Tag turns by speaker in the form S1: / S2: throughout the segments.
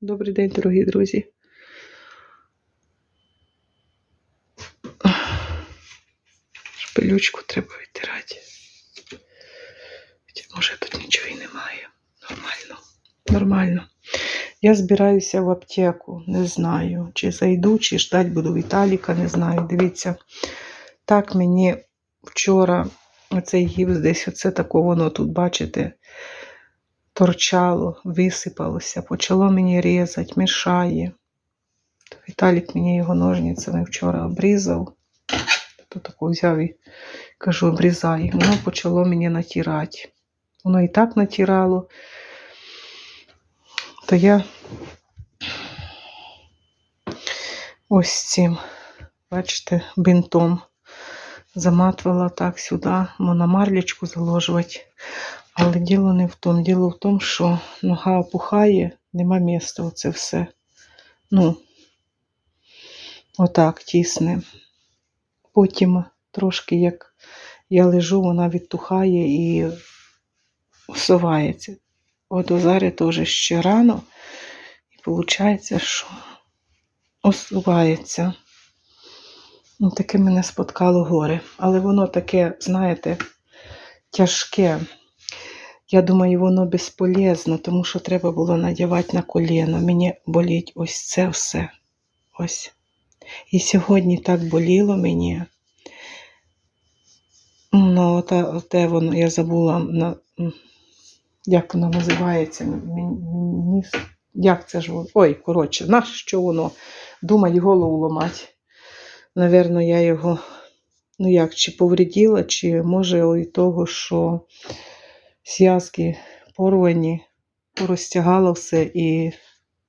S1: Добрий день, дорогі друзі. Шпилючку треба витирати. Може тут нічого і немає. Нормально. Нормально. Я збираюся в аптеку. Не знаю, чи зайду, чи ждать буду Віталіка, не знаю. Дивіться, так мені вчора оцей гіпс десь оце тако воно тут, бачите, торчало, висипалося, почало мені різати, мішає. Віталік мені його ножницями вчора обрізав. То таку взяв і кажу, обрізай. Воно почало мені натирати. Воно і так натирало. То я ось цим, бачите, бинтом заматувала так сюди, на марлячку заложувати. Але діло не в тому. Діло в тому, що нога опухає, нема місця оце все. Ну, отак тісне. Потім трошки, як я лежу, вона відтухає і всувається. От у зараз теж ще рано, і виходить, що осувається. Ну, таке мене споткало горе. Але воно таке, знаєте, тяжке. Я думаю, воно безполезно, тому що треба було надягати на коліно. Мені болить ось це все. Ось. І сьогодні так боліло мені. Ну, та, те воно, я забула, на, як воно називається. Мені, як це ж воно? Ой, коротше, на що воно? Думать, голову ламати. Навірно, я його, ну як, чи повредила, чи може і того, що зв'язки порвані, порозтягала все. І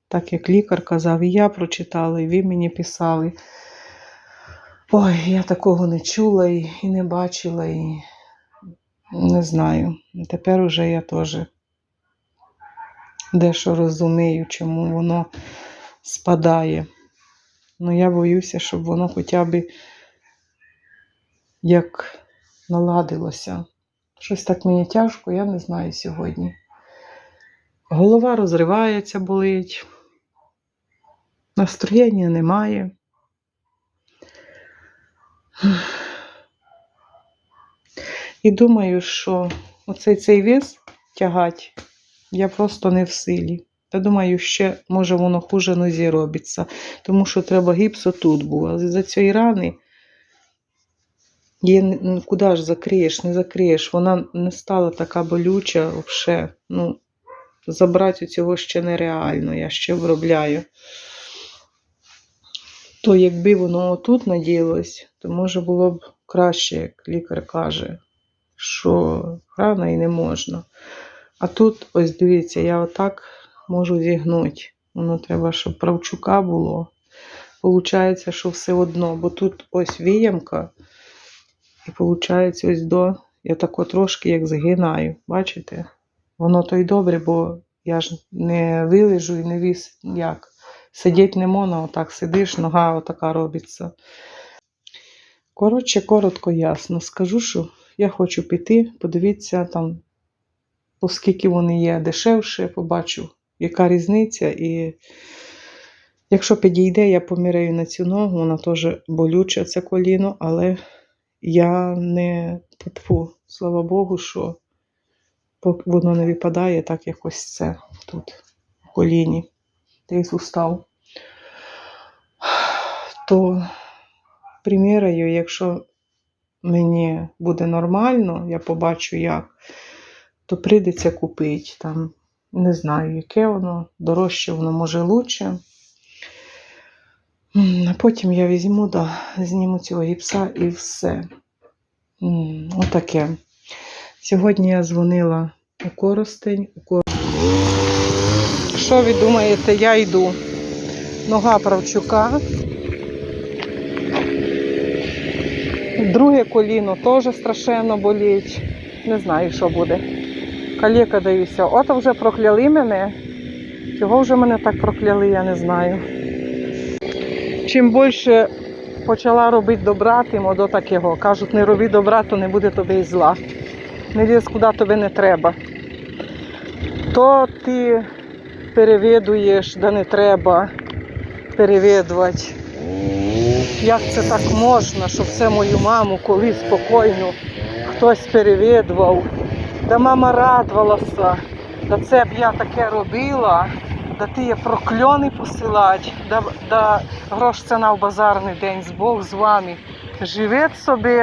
S1: так як лікар казав, і я прочитала, і ви мені писали. Ой, я такого не чула і, і не бачила, і не знаю. Тепер уже я теж дещо розумію, чому воно спадає. Ну, я боюся, щоб воно хоча б як наладилося. Щось так мені тяжко, я не знаю сьогодні. Голова розривається, болить. Настроєння немає. І думаю, що оцей цей вес тягать я просто не в силі. Та думаю, ще може воно хуже нозі робиться, тому що треба гіпсо тут було. А За цієї рани її куди ж закриєш, не закриєш. Вона не стала така болюча взагалі. Ну, забрати цього ще нереально, я ще виробляю. То якби воно отут наділось, то може було б краще, як лікар каже, що рано і не можна. А тут, ось дивіться, я отак можу зігнути. Воно треба, щоб правчука було. Получається, що все одно, бо тут ось віямка, і виходить, ось до. Я тако трошки як згинаю. Бачите? Воно то й добре, бо я ж не вилежу і не віс як. Сидіть не можна, отак сидиш, нога отака робиться. Коротше, коротко, ясно. Скажу, що я хочу піти, подивіться там, оскільки вони є дешевше, побачу, яка різниця. І якщо підійде, я поміряю на цю ногу, вона теж болюча, це коліно, але я не тьфу, слава Богу, що воно не випадає, так як ось це тут, в коліні, десь устав. То приміряю, якщо мені буде нормально, я побачу як, то прийдеться купити там, не знаю, яке воно, дорожче воно може лучше. Потім я візьму, да, зніму цього гіпса і все. Отаке. Сьогодні я дзвонила у Коростень. У Кор... Що ви думаєте, я йду? Нога Правчука. Друге коліно теж страшенно болить. Не знаю, що буде. Каліка даюся. От вже прокляли мене. Чого вже мене так прокляли, я не знаю. Чим більше почала робити добра, тим до такого. Кажуть, не роби добра, то не буде тобі і зла. Не лізь, куди тобі не треба. То ти перевідуєш, да не треба перевідувати. Як це так можна, щоб це мою маму колись спокійно хтось перевідував? Да мама радувалася, да це б я таке робила, да ти є прокльони посилать, да, да грош це на базарний день, з Бог з вами. Живіть собі,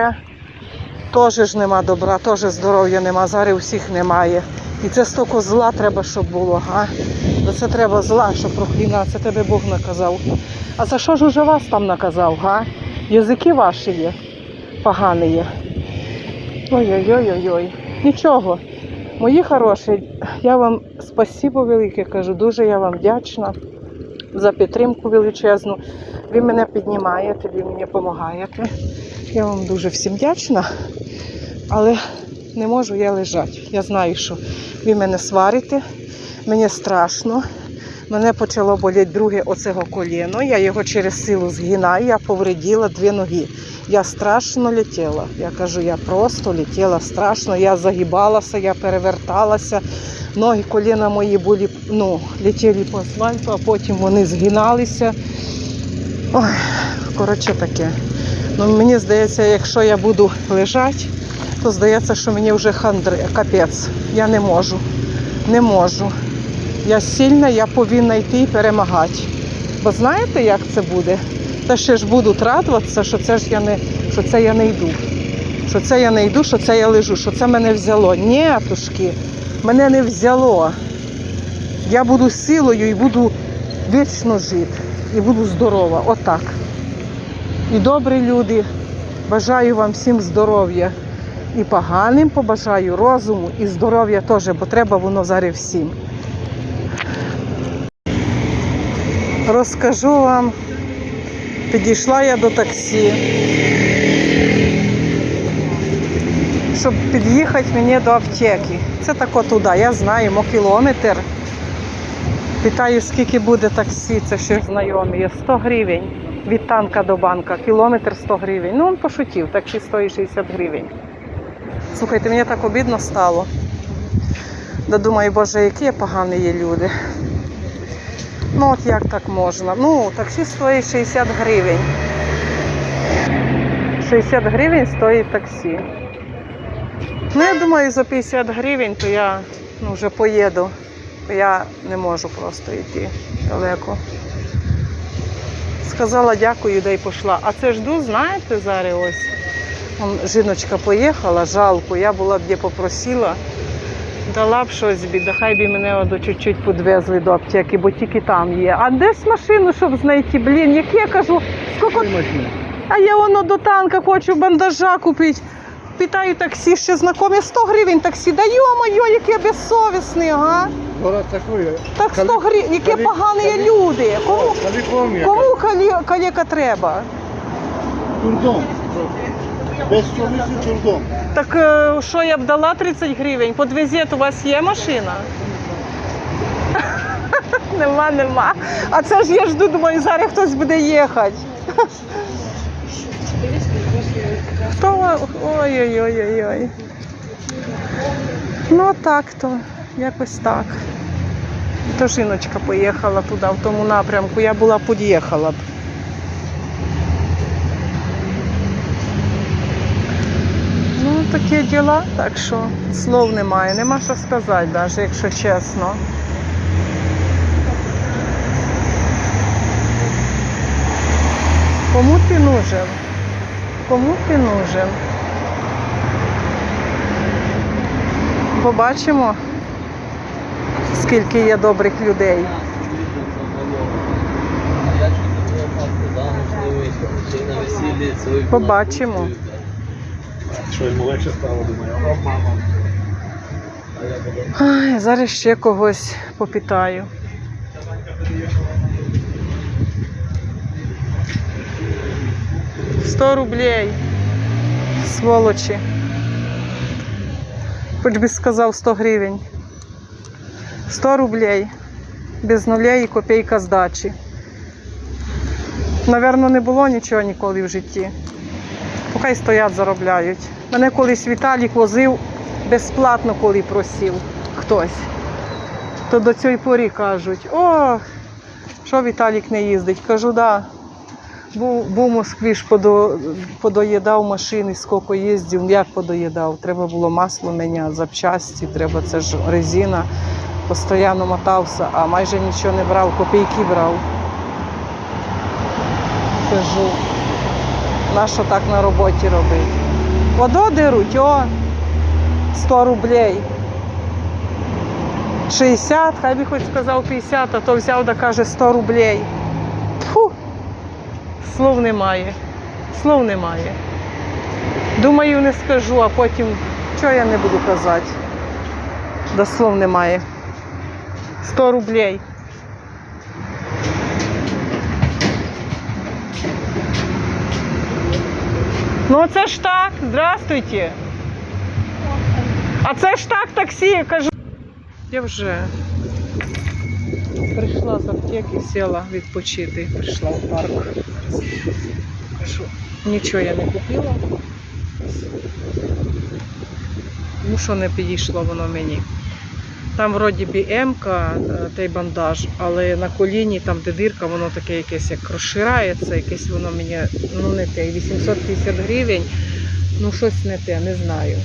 S1: теж ж нема добра, теж здоров'я нема, зараз усіх немає. І це стільки зла треба, щоб було, га? Да це треба зла, щоб проклінати, це тебе Бог наказав. А за що ж уже вас там наказав, га? Язики ваші є, погані є. Ой-ой-ой-ой-ой. Нічого. Мої хороші, я вам спасибо велике кажу. Дуже я вам вдячна за підтримку величезну. Ви мене піднімаєте, ви мені допомагаєте. Я вам дуже всім вдячна, але не можу я лежати. Я знаю, що ви мене сварите, мені страшно. Мене почало боліти друге оцього коліно. Я його через силу згинаю, я повредила дві ноги. Я страшно летіла. Я кажу, я просто летіла страшно. Я загибалася, я переверталася. Ноги, коліна мої були, ну, летіли по асфальту, а потім вони згиналися. Ой, коротше таке. Ну, мені здається, якщо я буду лежати, то здається, що мені вже хандри, капець. Я не можу. Не можу. Я сильна, я повинна йти і перемагати. Бо знаєте, як це буде? Та ще ж будуть радуватися, що це ж я не, що це я не йду. Що це я не йду, що це я лежу, що це мене взяло. Ні, тушки, мене не взяло. Я буду силою і буду вічно жити. І буду здорова. Отак. І добрі люди, бажаю вам всім здоров'я. І поганим побажаю розуму і здоров'я теж, бо треба воно зараз всім. Розкажу вам, підійшла я до таксі, щоб під'їхати мені до аптеки. Це тако туди, я знаю, кілометр. Питаю, скільки буде таксі, це ще знайомі. Є 100 гривень від танка до банка, кілометр 100 гривень. Ну, він пошутів, таксі стоїть 60 гривень. Слухайте, мені так обідно стало. Да думаю, боже, які погані є люди. Ну от як так можна? Ну, таксі стоїть 60 гривень. 60 гривень стоїть таксі. Ну, я думаю, за 50 гривень то я ну, вже поїду. Бо я не можу просто йти далеко. Сказала дякую, да й пішла. А це жду, знаєте, зараз ось. Жіночка поїхала, жалко, я була б де попросила. Дала б щось бі, да хай би мене одо чуть-чуть підвезли до аптеки, бо тільки там є. А де ж машину, щоб знайти? Блін, як я кажу, скільки... А я воно до танка хочу бандажа купити. Питаю таксі, ще знайомі 100 гривень таксі. Да йо-моє, яке безсовісний, ага.
S2: Город такой.
S1: Так 100 гривень, які погані
S2: калі-
S1: люди. Кому, кому калі, каліка треба?
S2: Турдом. Без совісті турдом.
S1: Так е, що я б дала 30 гривень? Подвезет, у вас є машина? нема, нема. А це ж я жду, думаю, зараз хтось буде їхати. Хто? Ой-ой-ой-ой. Ну так то, якось так. То жіночка поїхала туди, в тому напрямку. Я була під'їхала б. Ну, такі діла, так що слов немає, нема що сказати, навіть якщо чесно. Кому ти нужен? Кому ти нужен? Побачимо, скільки є добрих людей. Побачимо.
S2: Що йому легше стало, думаю. О, мама.
S1: Ай, зараз ще когось попитаю. Сто рублей. Сволочі. Хоч би сказав 100 гривень. 100 рублей. Без нуля і копійка здачі. Наверно, не було нічого ніколи в житті. Хай стоять, заробляють. Мене колись Віталік возив безплатно, коли просив хтось. То до цієї порі кажуть, о, що Віталік не їздить? Кажу, да. Був, був Москві ж подо, подоїдав машини, скільки їздив, як подоїдав. Треба було масло міняти, запчасті, треба, це ж резина. Постоянно мотався, а майже нічого не брав, копійки брав. Кажу, нащо так на роботі робити? Водо деруть, о, 100 рублей. 60, хай би хоч сказав 50, а то взяв да каже 100 рублей. Фу, слов немає. Слов немає. Думаю, не скажу, а потім що я не буду казати. Да слов немає. 100 рублей. Ну це ж так, здравствуйте. А це ж так таксі, я кажу. Я вже прийшла з аптеки, сіла відпочити, прийшла в парк. Нічого я не купила. Ну що не підійшло воно мені. Там вроді бі М-ка, е, той бандаж, але на коліні, там де дирка, воно таке якесь як розширається, якесь воно мені ну не те. 850 гривень, ну щось не те, не знаю.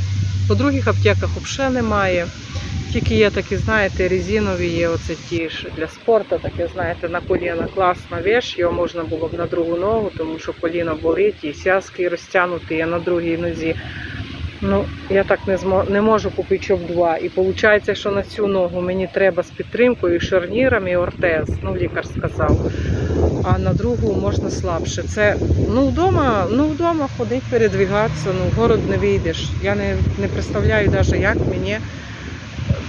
S1: По других аптеках взагалі немає. Тільки є такі, знаєте, резинові є оце ті ж для спорту, таке, знаєте, на коліна класна вещь, його можна було б на другу ногу, тому що коліно болить, і зв'язки розтягнуті, а на другій нозі. Ну, я так не змо... не можу купити щоб два. І виходить, що на цю ногу мені треба з підтримкою, шарніром і ортез, ну лікар сказав. А на другу можна слабше. Це ну вдома, ну вдома ходить, передвигатися, ну в город не вийдеш. Я не, не представляю навіть, як мені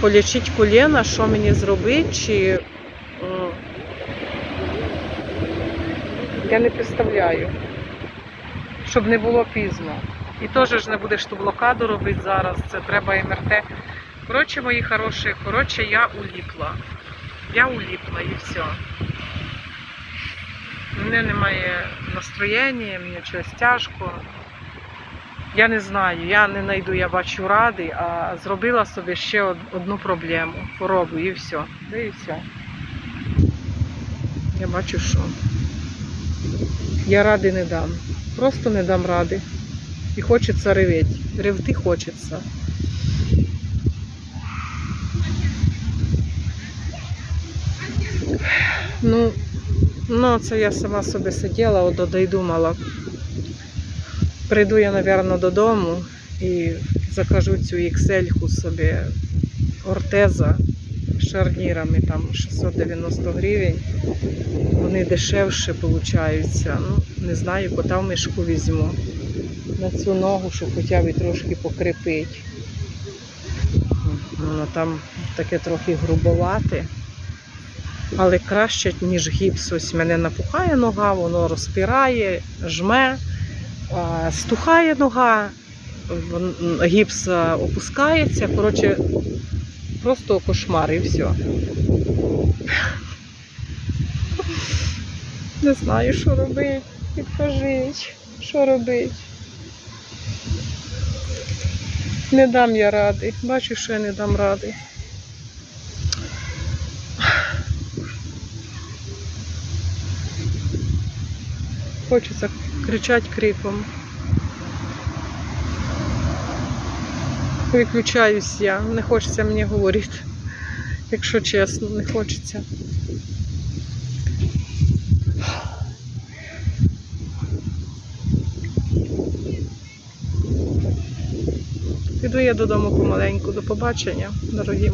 S1: полічити коліна, що мені зробити, чи я не представляю, щоб не було пізно. І теж ж не будеш ту блокаду робити зараз, це треба МРТ. Коротше, мої хороші, коротше, я уліпла. Я уліпла і все. У мене немає настроєння, мені щось тяжко. Я не знаю, я не знайду, я бачу ради, а зробила собі ще одну проблему, хворобу і все. Да і все. Я бачу, що я ради не дам. Просто не дам ради. І хочеться реветь. Ревти хочеться. Ну, ну, це я сама собі сиділа, от і думала. Прийду я, мабуть, додому і закажу цю XL собі ортеза з шарнірами, там 690 гривень. Вони дешевше получаються. Ну, не знаю, кота в мішку візьму на цю ногу, щоб хоча б трошки покріпить. Воно там таке трохи грубовате. Але краще, ніж гіпс. Ось мене напухає нога, воно розпирає, жме, стухає нога, гіпс опускається. Коротше, просто кошмар і все. Не знаю, що робити. Підкажіть, що робити. Не дам я ради. Бачу, що я не дам ради. Хочеться кричати криком. Виключаюсь я, не хочеться мені говорити. Якщо чесно, не хочеться. Піду я додому помаленьку. До побачення, дорогі мої.